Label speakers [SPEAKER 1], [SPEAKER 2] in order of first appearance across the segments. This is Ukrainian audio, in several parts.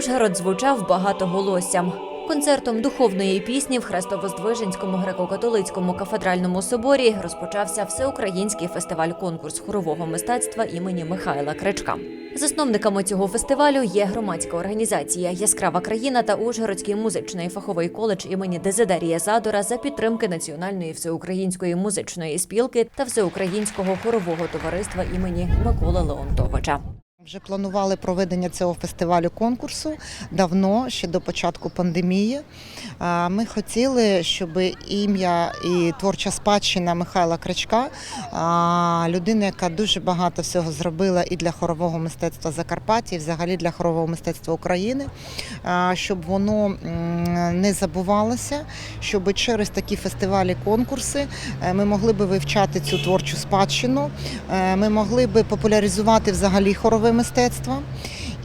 [SPEAKER 1] Ужгород звучав багатоголоссям. Концертом духовної пісні в Хрестовоздвиженському греко-католицькому кафедральному соборі розпочався всеукраїнський фестиваль-конкурс хорового мистецтва імені Михайла Кричка. Засновниками цього фестивалю є громадська організація Яскрава країна та Ужгородський музичний фаховий коледж імені Дезидерія Задора за підтримки Національної всеукраїнської музичної спілки та всеукраїнського хорового товариства імені Миколи Леонтовича.
[SPEAKER 2] Вже планували проведення цього фестивалю конкурсу давно, ще до початку пандемії. Ми хотіли, щоб ім'я і творча спадщина Михайла Крачка, людина, яка дуже багато всього зробила і для хорового мистецтва Закарпаття, і взагалі для хорового мистецтва України, щоб воно не забувалося, щоб через такі фестивалі, конкурси е, ми могли би вивчати цю творчу спадщину, е, ми могли би популяризувати взагалі хорове мистецтво.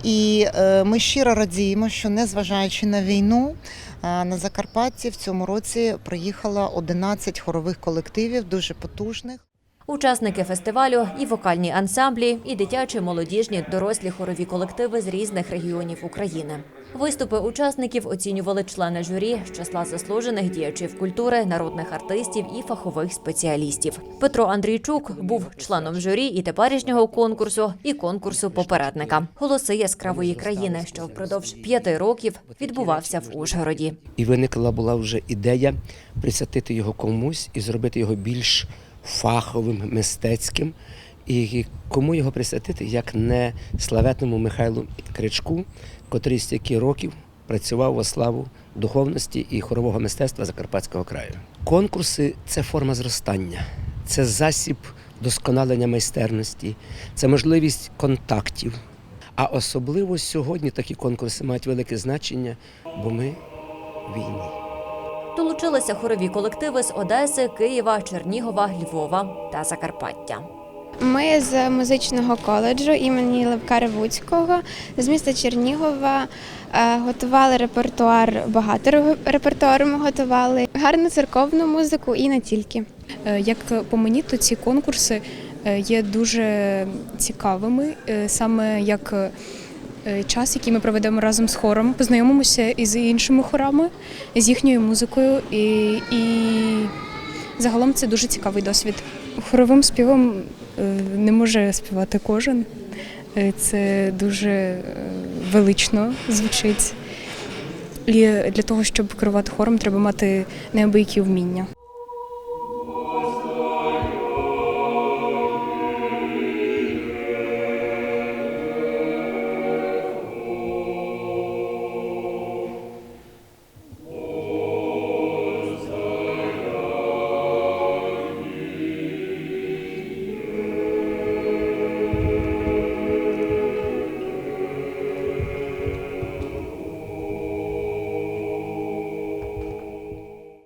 [SPEAKER 2] І е, ми щиро радіємо, що незважаючи на війну, е, на Закарпатті в цьому році приїхало 11 хорових колективів, дуже потужних.
[SPEAKER 1] Учасники фестивалю і вокальні ансамблі, і дитячі, молодіжні, дорослі хорові колективи з різних регіонів України. Виступи учасників оцінювали члени журі з числа заслужених діячів культури, народних артистів і фахових спеціалістів. Петро Андрійчук був членом журі і теперішнього конкурсу, і конкурсу попередника. Голоси яскравої країни, що впродовж п'яти років відбувався в Ужгороді.
[SPEAKER 3] І виникла була вже ідея присвятити його комусь і зробити його більш фаховим, мистецьким. І кому його присвятити, як не славетному Михайлу Кричку, котрий стільки років працював во славу духовності і хорового мистецтва Закарпатського краю. Конкурси це форма зростання, це засіб досконалення майстерності, це можливість контактів. А особливо сьогодні такі конкурси мають велике значення, бо ми в війні.
[SPEAKER 1] Долучилися хорові колективи з Одеси, Києва, Чернігова, Львова та Закарпаття.
[SPEAKER 4] Ми з музичного коледжу імені Левка Ревуцького з міста Чернігова е, готували репертуар, багато ре- репертуару ми готували, гарну церковну музику і не тільки.
[SPEAKER 5] Е, Як по мені, то ці конкурси е, є дуже цікавими, саме як час, який ми проведемо разом з хором, познайомимося із іншими хорами, з їхньою музикою, і, і загалом це дуже цікавий досвід. Хоровим співом е, не може співати кожен. Е, Це дуже е, велично звучить. І для того, щоб керувати хором, треба мати неабиякі вміння.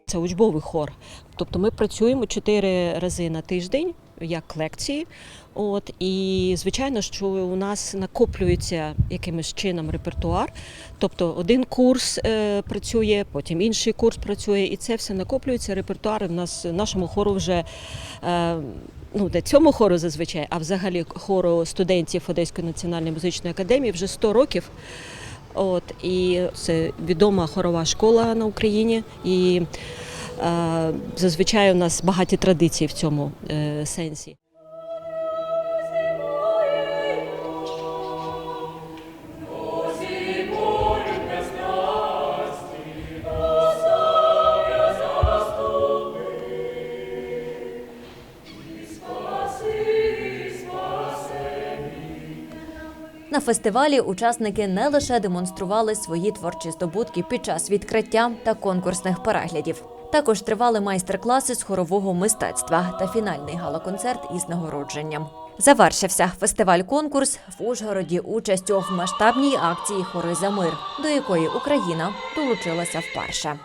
[SPEAKER 6] Це учбовий хор. Тобто ми працюємо чотири рази на тиждень як лекції. От і звичайно, що у нас накоплюється якимось чином репертуар. Тобто один курс е, працює, потім інший курс працює, і це все накоплюється. Репертуар в нас нашому хору вже. Е, Ну, не цьому хору зазвичай, а взагалі хору студентів Одеської національної музичної академії вже 100 років. От і це відома хорова школа на Україні, і е, зазвичай у нас багаті традиції в цьому е, сенсі.
[SPEAKER 1] На фестивалі учасники не лише демонстрували свої творчі здобутки під час відкриття та конкурсних переглядів. Також тривали майстер-класи з хорового мистецтва та фінальний гала-концерт із нагородженням. Завершився фестиваль-конкурс в Ужгороді участю в масштабній акції Хори за мир, до якої Україна долучилася вперше.